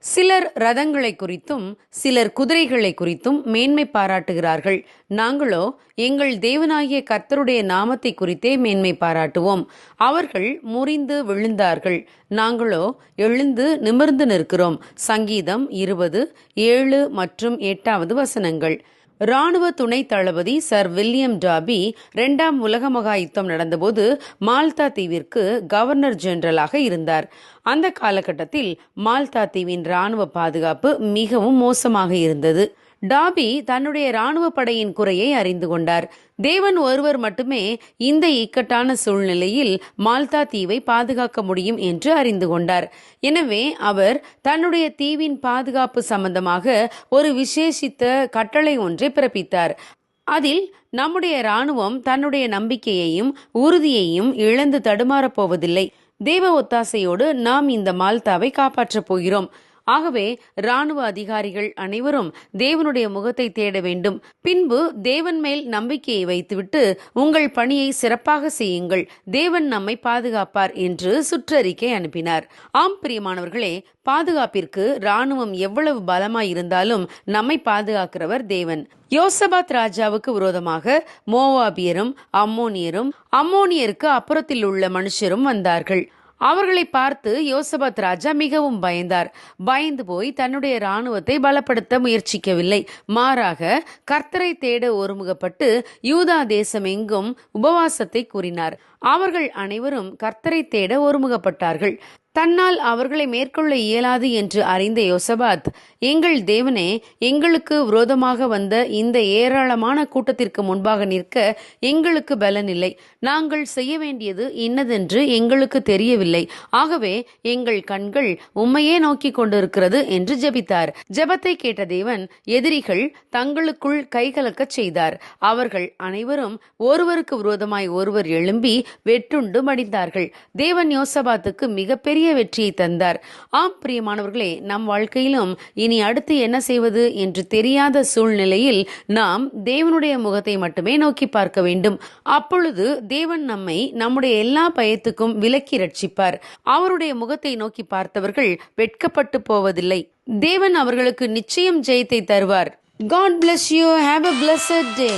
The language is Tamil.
சிலர் ரதங்களை குறித்தும் சிலர் குதிரைகளை குறித்தும் மேன்மை பாராட்டுகிறார்கள். நாங்களோ எங்கள் தேவனாகிய கர்த்தருடைய நாமத்தை குறித்தே மேன்மை பாராட்டுவோம். அவர்கள் முறிந்து விழுந்தார்கள். நாங்களோ எழுந்து நிமிர்ந்து நிற்கிறோம். சங்கீதம் இருபது ஏழு மற்றும் எட்டாவது வசனங்கள். ராணுவ துணை தளபதி சர் வில்லியம் டாபி இரண்டாம் உலக மகா யுத்தம் நடந்தபோது மால்தா தீவிற்கு கவர்னர் ஜெனரலாக இருந்தார். அந்த காலகட்டத்தில் மால்தா தீவின் ராணுவ பாதுகாப்பு மிகவும் மோசமாக இருந்தது. டாபி தன்னுடைய ராணுவ படையின் குறையை அறிந்து கொண்டார். தேவன் ஒருவர் மட்டுமே இந்த இக்கட்டான சூழ்நிலையில் மால்தா தீவை பாதுகாக்க முடியும் என்று அறிந்து கொண்டார். எனவே அவர் தன்னுடைய தீவின் பாதுகாப்பு சம்பந்தமாக ஒரு விசேஷித்த கட்டளை ஒன்றை பிறப்பித்தார். அதில் நம்முடைய ராணுவம் தன்னுடைய நம்பிக்கையையும் உறுதியையும் இழந்து தடுமாறப் போவதில்லை. தேவ ஒத்தாசையோடு நாம் இந்த மால்தாவை காப்பாற்றப் போகிறோம். ஆகவே ராணுவ அதிகாரிகள் அனைவரும் தேவனுடைய முகத்தை தேட வேண்டும். பின்பு தேவன் மேல் நம்பிக்கையை வைத்துவிட்டு உங்கள் பணியை சிறப்பாக செய்யுங்கள். தேவன் நம்மை பாதுகாப்பார் என்று சுற்றறிக்கை அனுப்பினார். ஆம் பிரியமானவர்களே பாதுகாப்பிற்கு ராணுவம் எவ்வளவு பலமாய் இருந்தாலும் நம்மை பாதுகாக்கிறவர் தேவன். யோசபாத் ராஜாவுக்கு விரோதமாக மோவாபியரும் அம்மோனியரும் அம்மோனியருக்கு அப்புறத்தில் உள்ள மனுஷரும் வந்தார்கள். அவர்களை பார்த்து யோசபாத் ராஜா மிகவும் பயந்தார். பயந்து போய் தன்னுடைய ராணுவத்தை பலப்படுத்த முயற்சிக்கவில்லை. மாறாக கர்த்தரை தேட ஒருமுகப்பட்டு யூதா தேசம் எங்கும் உபவாசத்தை கூறினார். அவர்கள் அனைவரும் கர்த்தரை தேட ஒருமுகப்பட்டார்கள். தன்னால் அவர்களை மேற்கொள்ள இயலாது என்று அறிந்த யோசபாத் எங்கள் தேவனே எங்களுக்கு விரோதமாக வந்த இந்த ஏராளமான கூட்டத்திற்கு முன்பாக நிற்க எங்களுக்கு பலன் இல்லை. நாங்கள் செய்ய வேண்டியது இன்னதென்று எங்களுக்கு தெரியவில்லை. ஆகவே எங்கள் கண்கள் உம்மையே நோக்கி கொண்டிருக்கிறது என்று ஜெபித்தார். ஜெபத்தை கேட்ட தேவன் எதிரிகள் தங்களுக்குள் கைகலக்கச் செய்தார். அவர்கள் அனைவரும் ஒருவருக்கு விரோதமாய் ஒருவர் எழும்பி வெட்டுண்டு மடிந்தார்கள். தேவன் யோசபாத்துக்கு மிகப்பெரிய வெற்றியை தந்தார். ஆம் பிரியமானவர்களே நம் வாழ்க்கையிலும் இனி அடுத்து என்ன செய்வது என்று தெரியாத சூழ்நிலையில் நாம் தேவனுடைய முகத்தை மட்டுமே நோக்கி பார்க்க வேண்டும். அப்பொழுது தேவன் நம்மை நம்முடைய எல்லா பயத்துக்கும் விலக்கி ரட்சிப்பார். அவருடைய முகத்தை நோக்கி பார்த்தவர்கள் வெட்கப்பட்டு போவதில்லை. தேவன் அவர்களுக்கு நிச்சயம் ஜெயத்தை தருவார். God bless you have a blessed day